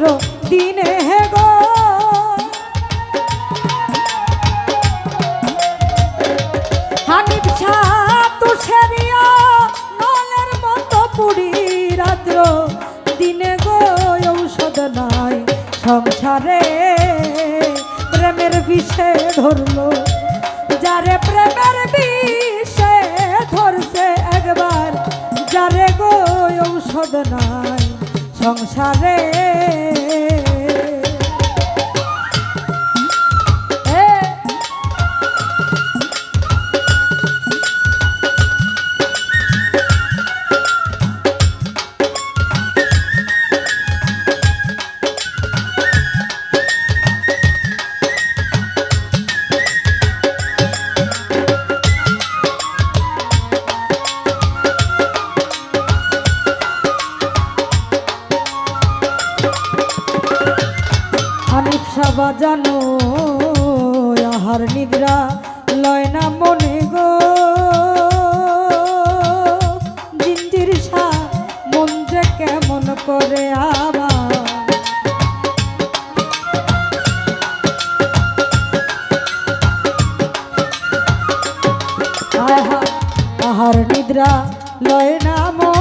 রাত্র দিনে হে মতো পুরি রাত্র। দিনে গো সংসারে। প্রেমের বিষে ধরলো, যারে প্রেমের বিষে ধরছে একবার, যারে গো ঔষধ নাই। সংসারে সাহ বাজানো, আহার নিদ্রা লয় না মনে গো। জিঞ্জির সা মন যে কেমন করে আবার আহা, আহার নিদ্রা লয় না মনে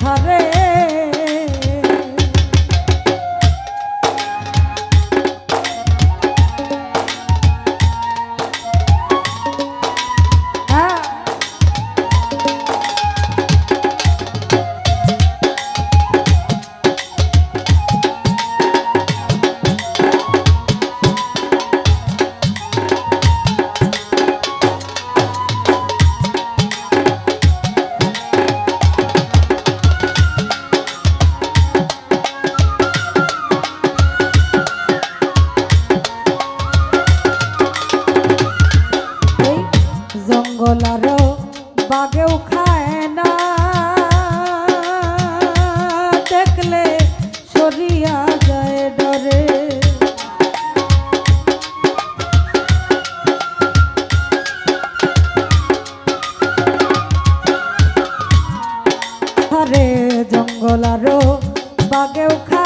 সংসারে জঙ্গল বাগেও খায় না। দেখলে সরিয়া যায় ডরে। আরে জঙ্গল আরও বাগেও খায়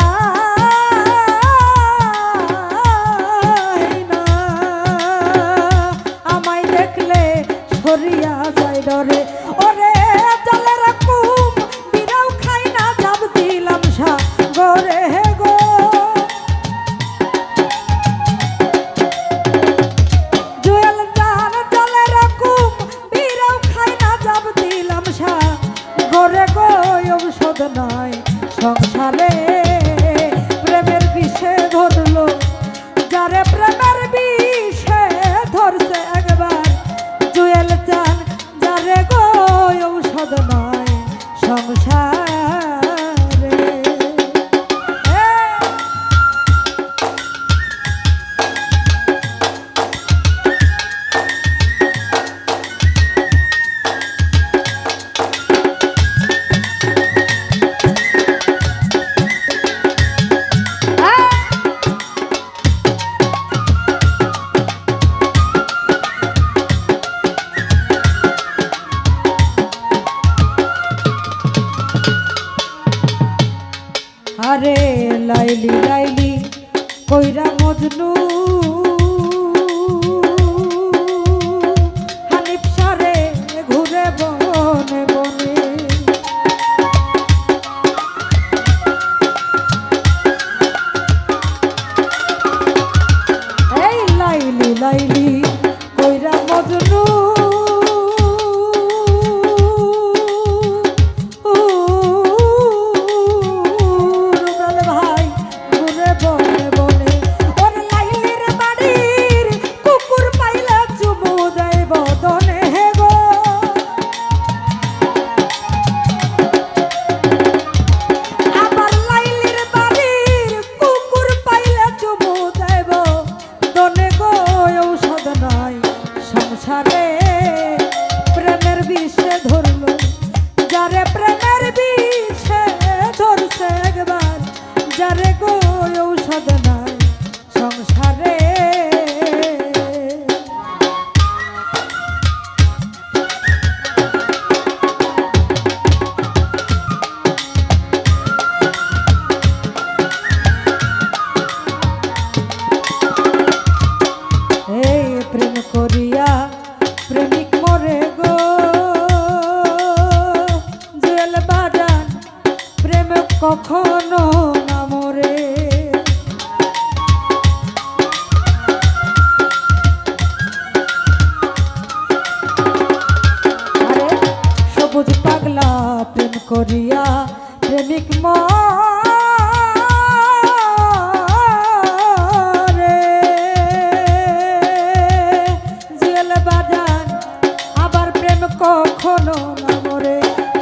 শোনো না মরে।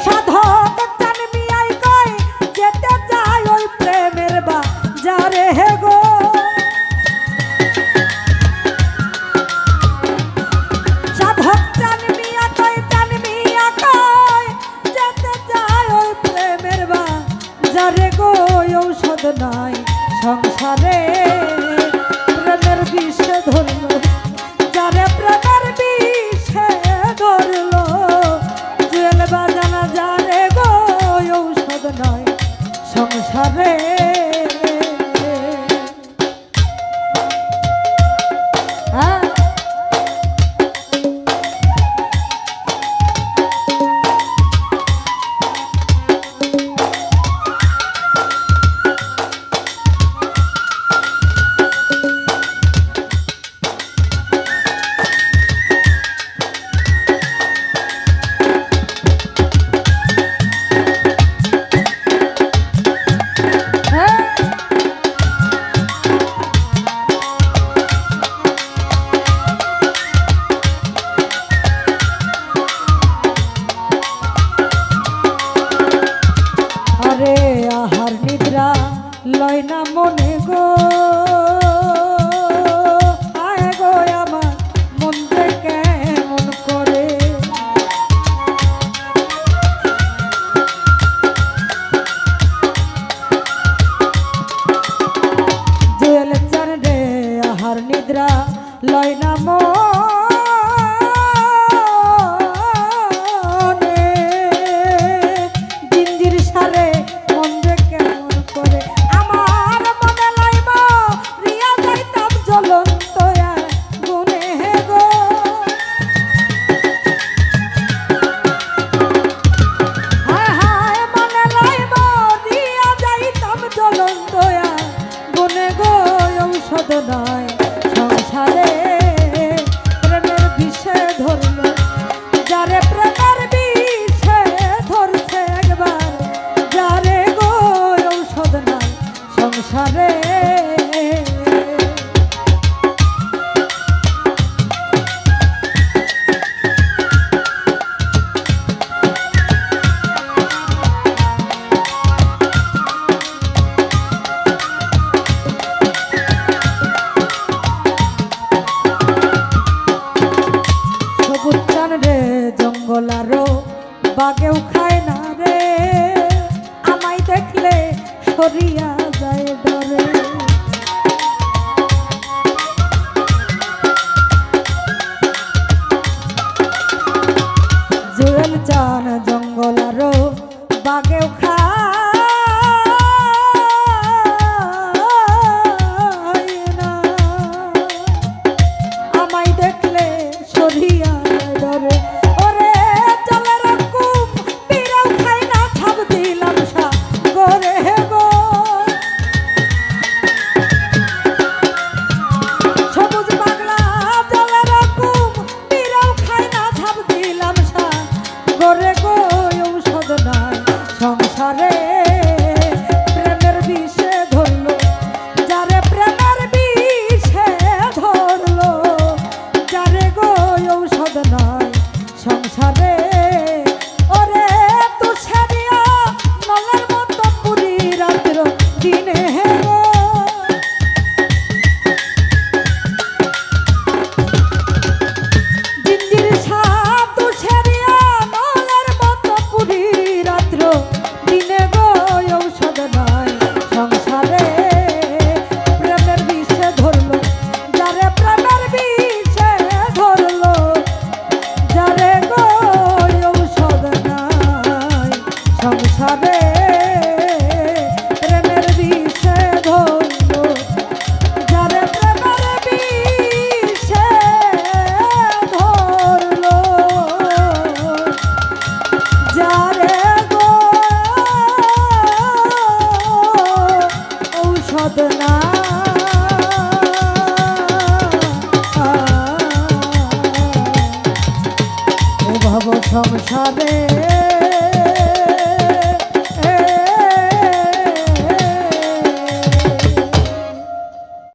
সাধক চানমিয়াই কয়, যেতে চাই ওই প্রেমের বা যারে হে গো। সাধক চানমিয়া কয় চানমিয়া কয়, যেতে চাই ওই প্রেমের বা যারে গো ঔষধ সংসারে। প্রেমের বিশ্ব ধন্য grow. যায় না রে। আমায় দেখলে সরিয়া যায়